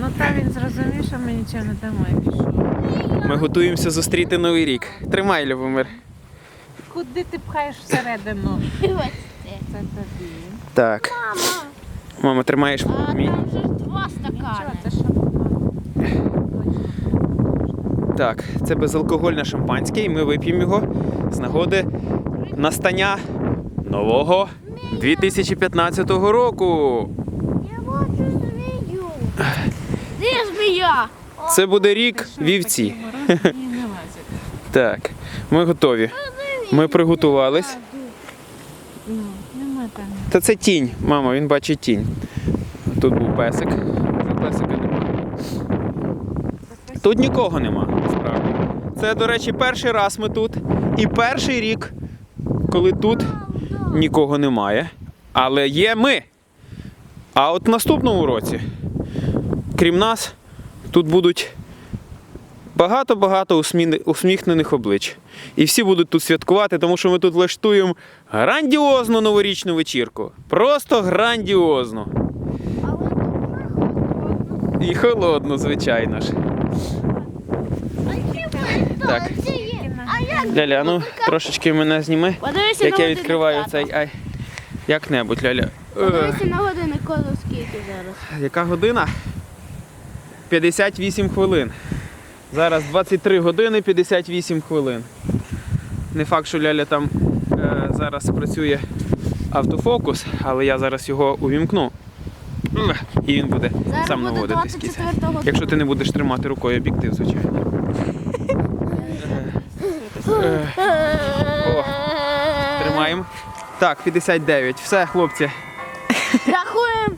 Ну та він зрозумів, що ми нічого не дамо і пішов. Ми готуємося зустріти новий рік. Тримай, Любомир. Куди ти пхаєш всередину? Це тобі. Так. Мама, Мама, тримаєш а мій. там же ж два Чого, стакани. це що? Так, це безалкогольне шампанське, і ми вип'ємо його з нагоди настання нового 2015 року. Я бачу змію. Де змія? Це буде рік вівці. Так, ми готові. Ми приготувались. Та це тінь, мама, він бачить тінь. Тут був песик. Песика немає. Тут нікого нема, насправді. Це, до речі, перший раз ми тут. І перший рік, коли тут нікого немає. Але є ми. А от в наступному році, крім нас, тут будуть багато-багато усміхнених облич. І всі будуть тут святкувати, тому що ми тут влаштуємо грандіозну новорічну вечірку. Просто грандіозну. Але холодно. І холодну, звичайно ж. Так. Ляля, ну трошечки мене зніми. Подивися Як я відкриваю цей. Ай. Як-небудь, Ляля. Е, Подивися на годинник, коли скільки зараз. Яка година? 58 хвилин. Зараз 23 години 58 хвилин. Не факт, що Ляля там е, зараз працює автофокус, але я зараз його увімкну. І він буде Зараз сам буде наводитись. кіця. Якщо ти не будеш тримати рукою об'єктив, звичайно. Е, О, Тримаємо. Так, 59. Все, хлопці. Рахуємо,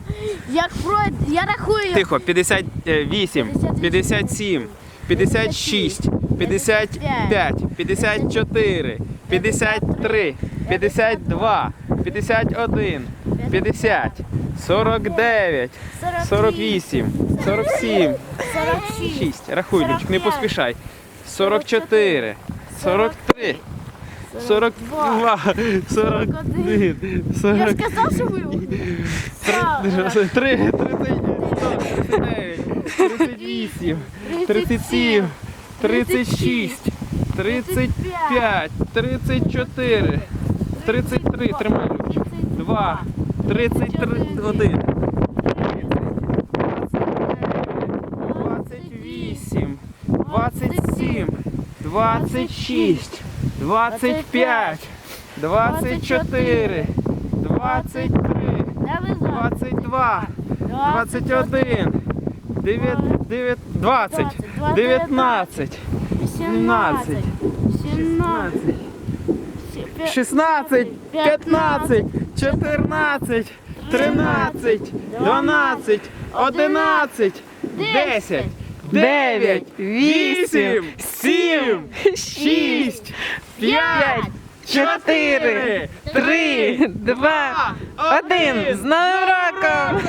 як пройде. Я рахую. Тихо, 58, 57, 56, 55, 54, 53, 52, 51, 50, 49, 48, 47, 46. 6. Рахуй, Лючик, не поспішай. 44, 43, 42, 41, Я 40. сказав, що ви. 3, 39, 38, 37, 36, 35, 34, 33, тримай, Любчик, 2, 33, 28, 27, 26, 25, 24, 23, Я везла. 22, 21, 9, 9, 20, 19, 17, 17, 16, 15, 14, 13, 12, 11, 10, 9, 8, 7, 6, 5, 4, 3, 2, 1. З Новим роком!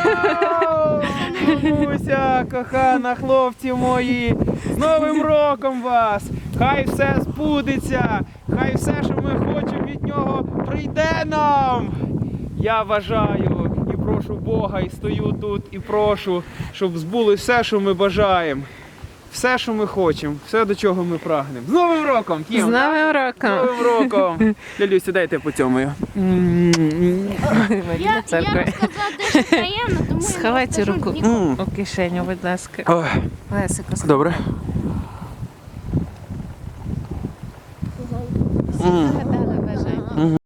Муся, кохана, хлопці мої! З Новим роком вас! Хай все збудеться! Хай все, що ми хочемо від нього, прийде нам! Я бажаю і прошу Бога, і стою тут, і прошу, щоб збулося все, що ми бажаємо. Все, що ми хочемо, все, до чого ми прагнемо. З Новим роком! Кім, З? Новим З! Новим роком! Лялюся, дайте по цьому. Я, я розказала дещо приємно, тому я не руку нікому. у кишеню, будь ласка. Ой, Лесико, добре. М. Загадали бажання.